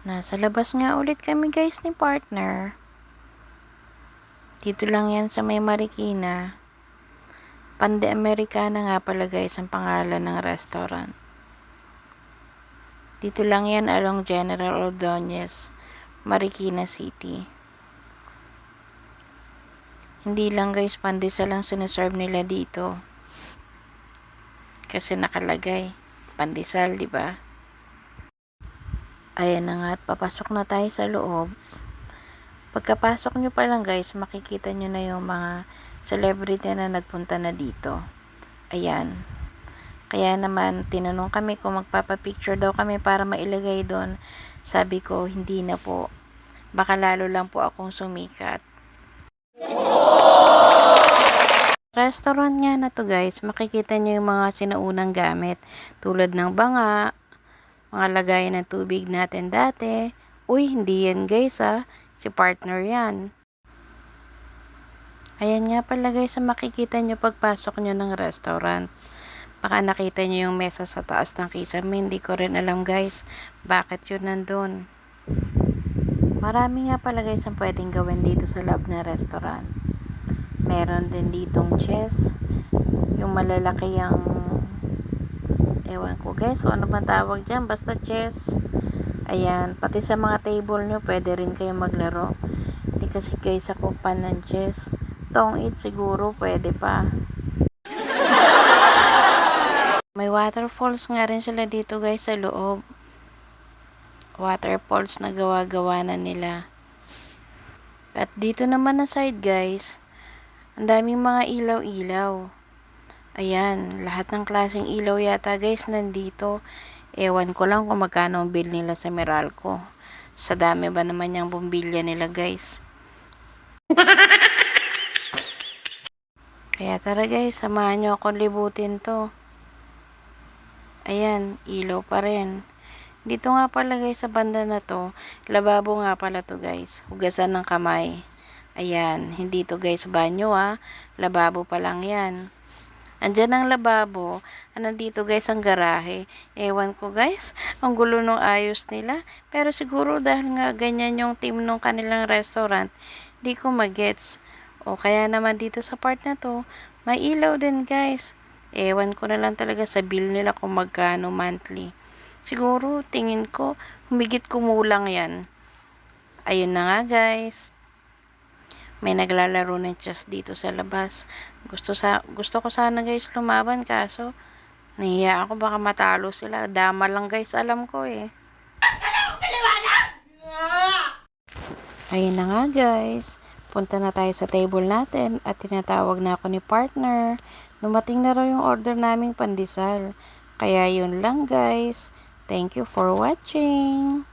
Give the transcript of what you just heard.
Nasa labas nga ulit kami guys ni partner. Dito lang yan sa may Marikina. Pande Americana nga pala guys ang pangalan ng restaurant. Dito lang yan along General Ordonez, Marikina City. Hindi lang guys, pandesal lang sinaserve nila dito. Kasi nakalagay, pandesal, di ba? Ayan na nga at papasok na tayo sa loob. Pagkapasok nyo pa lang guys, makikita nyo na yung mga celebrity na nagpunta na dito. Ayan. Kaya naman, tinanong kami kung magpapapicture daw kami para mailagay doon. Sabi ko, hindi na po. Baka lalo lang po akong sumikat. Restaurant nga na to guys, makikita nyo yung mga sinaunang gamit. Tulad ng banga, mga lagayan ng tubig natin dati. Uy, hindi yan guys ah. Si partner yan. Ayan nga pala guys, ang makikita nyo pagpasok nyo ng restaurant. Baka nakita nyo yung mesa sa taas ng kisame. Hindi ko rin alam guys, bakit yun nandun. Marami nga pala guys ang pwedeng gawin dito sa loob ng restaurant. Meron din ditong chess. Yung malalaki ang ewan ko guys kung ano bang tawag dyan. Basta chess. Ayan pati sa mga table nyo pwede rin kayo maglaro. Hindi kasi guys ako pan ng chess. Tong it siguro pwede pa. May waterfalls nga rin sila dito guys sa loob. Waterfalls na gawa-gawa na nila. At dito naman na side guys. Ang daming mga ilaw-ilaw Ayan, lahat ng klaseng ilaw yata guys nandito. Ewan ko lang kung magkano ang bill nila sa Meralco. Sa dami ba naman yung bumbilya nila guys. Kaya tara guys, samahan nyo akong libutin to. Ayan, ilaw pa rin. Dito nga pala guys sa banda na to, lababo nga pala to guys. Hugasan ng kamay. Ayan, hindi to guys banyo ah. Lababo pa lang yan. Andyan ang lababo. Ah, nandito guys ang garahe. Ewan ko guys, ang gulo nung ayos nila. Pero siguro dahil nga ganyan yung team nung kanilang restaurant, di ko magets. O kaya naman dito sa part na to, may ilaw din guys. Ewan ko na lang talaga sa bill nila kung magkano monthly. Siguro, tingin ko, humigit kumulang yan. Ayun na nga guys may naglalaro ng chess dito sa labas. Gusto sa gusto ko sana guys lumaban kaso nahiya ako baka matalo sila. Dama lang guys alam ko eh. Ayun na nga guys. Punta na tayo sa table natin at tinatawag na ako ni partner. Dumating na raw yung order naming pandesal. Kaya yun lang guys. Thank you for watching.